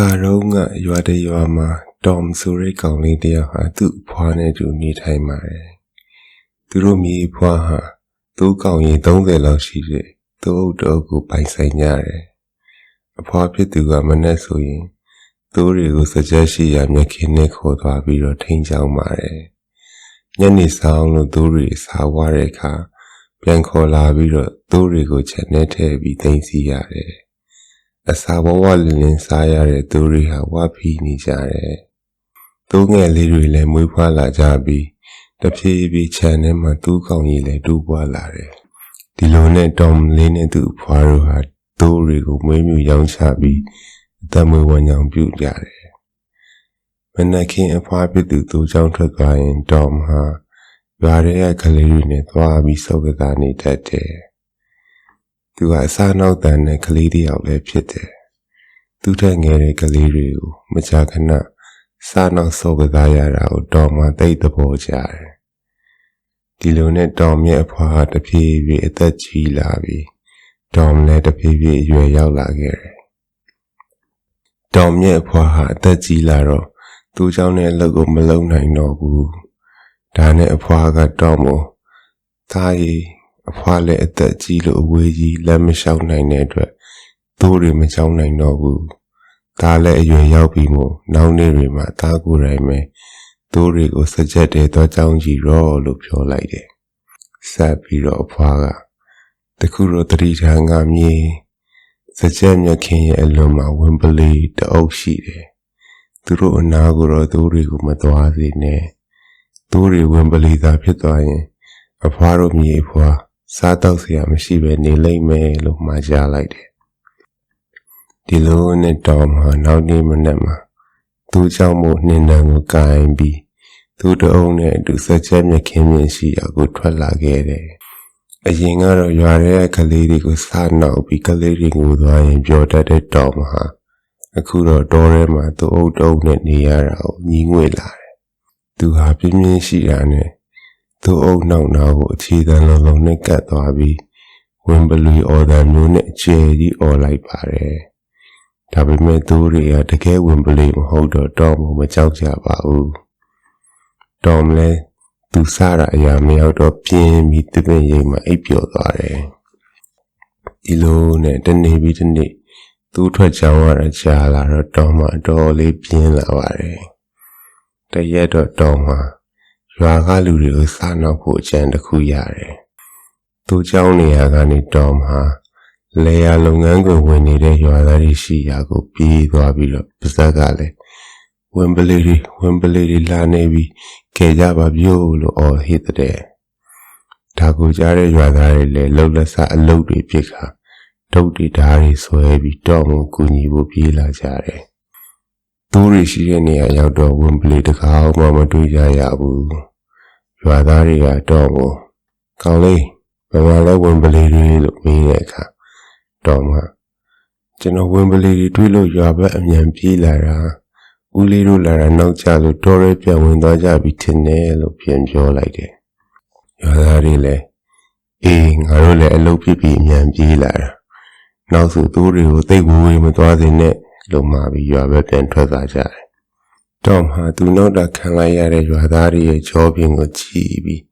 ခါတော့ကရွာတရွာမှာတော်မဆိုတဲ့ကောင်လေးတယောက်ဟာသူ့အဖွားနဲ့တူနေထိုင်ပါတယ်။သူတို့မြေဖွားဟာသူ့ကောင်ကြီး30လောက်ရှိတဲ့သူ့အုပ်တော်ကိုပိုင်ဆိုင်ကြတယ်။အဖွားဖြစ်သူကမနဲ့ဆိုရင်သူ့တွေကိုစကြက်ရှိရာမြက်ခင်းနဲ့ခေါ်သွားပြီးတော့ထိန်ချောင်းပါတယ်။ညနေဆောင်လို့သူ့တွေစားွားတဲ့အခါပြန်ခေါ်လာပြီးတော့သူ့တွေကိုချက်နဲ့ထည့်ပြီးသိမ်းစီရတယ်။ အစာဘဝလင်းလင်းစားရတဲ့သူတွေဟာဝါဖီနေကြတယ်။သူငယ်လေးတွေလည်းမွေးဖွားလာကြပြီးတဖြည်းဖြည်းခြံထဲမှာသူ့ကောင်ကြီးလည်းတူးပွားလာတယ်။ဒီလိုနဲ့တော်မလေးနဲ့သူ့ဖွားတို့ဟာသူတွေကိုမွေးမြူရောင်းချပြီးအသက်မွေးဝမ်းကြောင်းပြုကြတယ်။မနက်ခင်းအဖွားဖြစ်သူသူ့ကြောင့်ထွက်သွားရင်တော်မဟာရွာထဲကကလေးတွေနဲ့သွားပြီးစောက်ကစားနေတတ်တယ်။ သူကအစားနောက်တန်တဲ့ကလေးတယောက်လည်းဖြစ်တယ်။သူထက်ငယ်တဲ့ကလေးတွေကိုမကြာခဏစားနောက်စောကစားရတာကိုတော်မှသိသဘောကျတယ်။ဒီလိုနဲ့တော်မြရဲ့အဖွားတဖြည်းဖြည်းအသက်ကြီးလာပြီးတော်မလည်းတဖြည်းဖြည်းအရွယ်ရောက်လာခဲ့တယ်။တော်မြရဲ့အဖွားဟာအသက်ကြီးလာတော့သူ့เจ้าနဲ့အလုပ်ကိုမလုပ်နိုင်တော့ဘူး။ဒါနဲ့အဖွားကတော်မို့သားရီ အဖွားလည်းအသက်ကြီးလို့အဝေးကြီးလက်မလျှောက်နိုင်တဲ့အတွက်သိုးတွေမချောင်းနိုင်တော့ဘူး။ဒါလည်းအရွယ်ရောက်ပြီမို့နောက်နေ့တွေမှာသားကိုယ်တိုင်ပဲသိုးတွေကိုစကြက်တယ်တော့ကြောင်းကြီးရောလို့ပြောလိုက်တယ်။ဆက်ပြီးတော့အဖွားကတခုတော့တတိထားငါမြေစကြက်မြခင်ရဲ့အလွန်မှာဝင်ပလီတအုပ်ရှိတယ်။သူတို့အနာကိုတော့သိုးတွေကိုမသွားစေနဲ့။သိုးတွေဝင်ပလီသာဖြစ်သွားရင်အဖွားတို့မြေအဖွား စားတော့စရာမရှိပဲနေလိမ့်မယ်လို့မှာကြားလိုက်တယ်ဒီလိုနဲ့တော်မှာနောက်နေ့မနေ့မှာသူ့ကြောင့်မို့နှင်းတန်းကိုကင်ပြီးသူ့တအုပ်နဲ့အတူဆက်ချက်မြခင်းမြင်ရှိရာကိုထွက်လာခဲ့တယ်အရင်ကတော့ရွာထဲကကလေးတွေကိုစားနောက်ပြီးကလေးတွေငိုသွားရင်ပြောတတ်တဲ့တော်မှာအခုတော့တောထဲမှာသူ့အုပ်တုံးနဲ့နေရတာကိုညီးငွေလာတယ်သူဟာပြင်းပြင်းရှိတာနဲ့ သူ့အုပ်နောက်နာကိုအခြေခံလုံးလုံးနဲ့ကတ်သွားပြီးဝင်ပလူအော်ဒါမျိုးနဲ့အခြေကြီးអော်လိုက်ပါတယ်။ဒါပေမဲ့သူတွေကတကယ်ဝင်ပလူမဟုတ်တော့တော့မကြောက်ကြပါဘူး။တော်မလဲသူစားရအရာမရောက်တော့ပြင်းပြီးတပင်ရိမ်မှအိပ်ပျော်သွားတယ်။ဒီလိုနဲ့တနေ့ပြီးတနေ့သူထွက်ကြောင်းရတာကြာလာတော့တော်မှအတော်လေးပြင်းလာပါတယ်။တရက်တော့တော်မှ ရွာကလူတွေကိုစားနောက်ဖို့အကြံတစ်ခုရတယ်။သူเจ้าနေရာကနေတော်မှာလေယာလုပ်ငန်းကိုဝင်နေတဲ့ရွာသားတွေရှိရာကိုပြေးသွားပြီးတော့ပါဇက်ကလည်းဝင်ပလေးတွေဝင်ပလေးတွေလာနေပြီးကဲကြပါပြို့လို့အော်ဟစ်တဲ့။ဒါကိုကြားတဲ့ရွာသားတွေလည်းလှုပ်လက်စားအလုပ်တွေဖြစ်ခါတုတ်တီဓာတ်တွေဆွဲပြီးတော့မှကူညီဖို့ပြေးလာကြတယ်။သူတွေရှိတဲ့နေရာရောက်တော့ဝင်ပလေးတကားမှမတွေ့ကြရဘူး ရွာသားတွေကတော့ကိုကောင်းလေးဘယ်မှာလဲဝင်ပလီတွေလို့မေးတဲ့အခါတော့မှကျွန်တော်ဝင်ပလီတွေတွေ့လို့ရွာဘက်အမြန်ပြေးလာတာဦးလေးတို့လာတာနောက်ကျလို့တော်ရဲပြန်ဝင်သွားကြပြီထင်တယ်လို့ပြန်ပြောလိုက်တယ်ရွာသားတွေလည်းအေးငါတို့လည်းအလုပ်ဖြစ်ပြီးအမြန်ပြေးလာတာနောက်ဆိုသူတွေကိုသိဝေးဝေးမသွားစေနဲ့လို့မှာပြီးရွာဘက်ပြန်ထွက်သွားကြတယ် တော့မှသူနောက်တာခံလိုက်ရတဲ့ရွာသားတွေရဲ့ကြောပြင်ကိုကြည့်ပြီး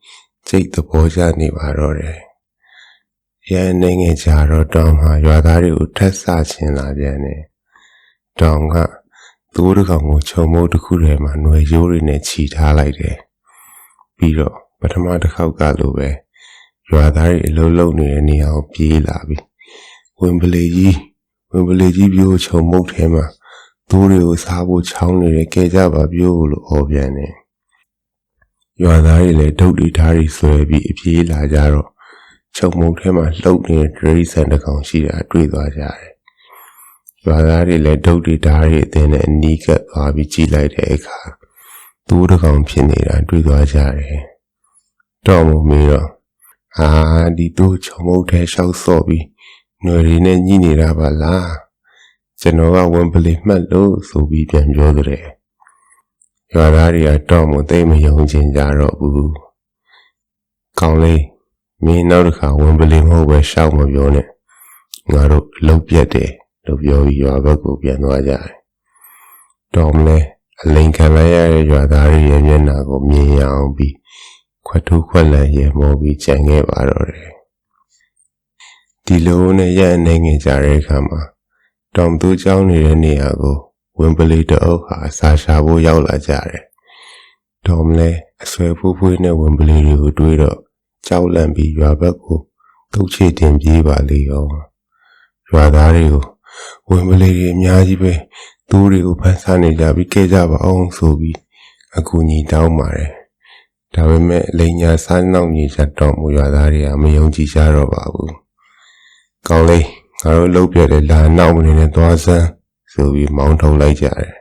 စိတ်သဘောကျနေပါတော့တယ်။ရန်နေငယ်ကြတော့တောင်မှရွာသားတွေကိုထက်ဆချင်လာပြန်တယ်။တောင်ကသူ့တကောင်ကိုခြုံမိုးတစ်ခုထဲမှာຫນွယ်ရိုးတွေနဲ့ခြီထားလိုက်တယ်။ပြီးတော့ပထမတစ်ခေါက်ကလိုပဲရွာသားတွေအလုံးလုံးနေတဲ့နေရာကိုပြေးလာပြီ။ဝင်ပလေကြီးဝင်ပလေကြီးပြိုးခြုံမုတ်ထဲမှာ သိုးတွေကိုစားဖို့ချောင်းနေတယ်ကဲကြပါပြို့လို့ဟောပြန်တယ်ရွာသားတွေလည်းဒုတ်တွေဓာတ်တွေဆွဲပြီးအပြေးလာကြတော့ချုပ်မုံထဲမှာလှုပ်နေတဲ့ဒရိဆန်တစ်ကောင်ရှိတာတွေ့သွားကြတယ်ရွာသားတွေလည်းဒုတ်တွေဓာတ်တွေအတင်းနဲ့အနီးကပ်သွားပြီးကြည့်လိုက်တဲ့အခါသိုးတစ်ကောင်ဖြစ်နေတာတွေ့သွားကြတယ်တော့မမေးတော့ဟာဒီသိုးချုံမုံထဲရှောက်ဆော့ပြီးຫນွယ်တွေနဲ့ညှိနေတာပါလား ကျွန်တော်ကဝင်ပလီမှတ်လို့ဆိုပြီးပြန်ပြောတဲ့ရွာသားတွေကတော့မသိမယုံချင်ကြတော့ဘူးကောင်းလေးမင်းနောက်တစ်ခါဝင်ပလီမဟုတ်ပဲရှောက်မပြောနဲ့ငါတို့လုံပြတ်တယ်လို့ပြောပြီးရွာဘက်ကိုပြန်သွားကြတယ်တော်မလဲအလိန်ခံလိုက်ရတဲ့ရွာသားတွေရဲ့မျက်နှာကိုမြင်ရအောင်ပြီးခွတ်ထိုးခွက်လန်ရေမောပြီးကြံခဲ့ပါတော့တယ်ဒီလိုနဲ့ရက်အနေငယ်ကြတဲ့အခါမှာ တောင်သူကျောင်းနေတဲ့နေရာကိုဝင်ပလီတအုပ်ဟာအစာရှာဖို့ရောက်လာကြတယ်။တောင်လည်းအဆွဲဖူးဖူးနဲ့ဝင်ပလီတွေကိုတွေးတော့ကြောက်လန့်ပြီးရွာဘက်ကိုတုတ်ချေတင်ပြေးပါလေရော။ရွာသားတွေကိုဝင်ပလီတွေအများကြီးပဲသူတွေကိုဖန်ဆာနေကြပြီးခဲ့ကြပါအောင်ဆိုပြီးအကူညီတောင်းပါတယ်။ဒါပေမဲ့လိန်ညာစားနောက်ညီချက်တော်မူရွာသားတွေကမယုံကြည်ကြတော့ပါဘူး။ကောင်းလေး တို့လှုပ်ပြတဲ့လာနောက်မနေနဲ့သွားစမ်းဆိုပြီးမောင်းထုတ်လိုက်ကြတယ်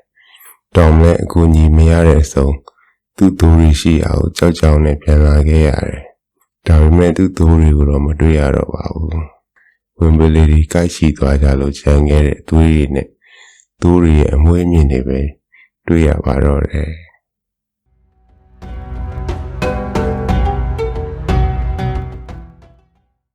တော်မလဲအကူညီမရတဲ့အဆုံးသူ့သူတွေရှိအောင်ကြောက်ကြောက်နဲ့ပြန်လာခဲ့ရတယ်ဒါပေမဲ့သူ့သူတွေကိုတော့မတွေ့ရတော့ပါဘူးဝင်ပလီတွေကြိုက်ရှိသွားကြလို့ခြံခဲ့တဲ့သူတွေနဲ့သူတွေရဲ့အမွေးမြင့်တွေပဲတွေ့ရပါတော့တယ်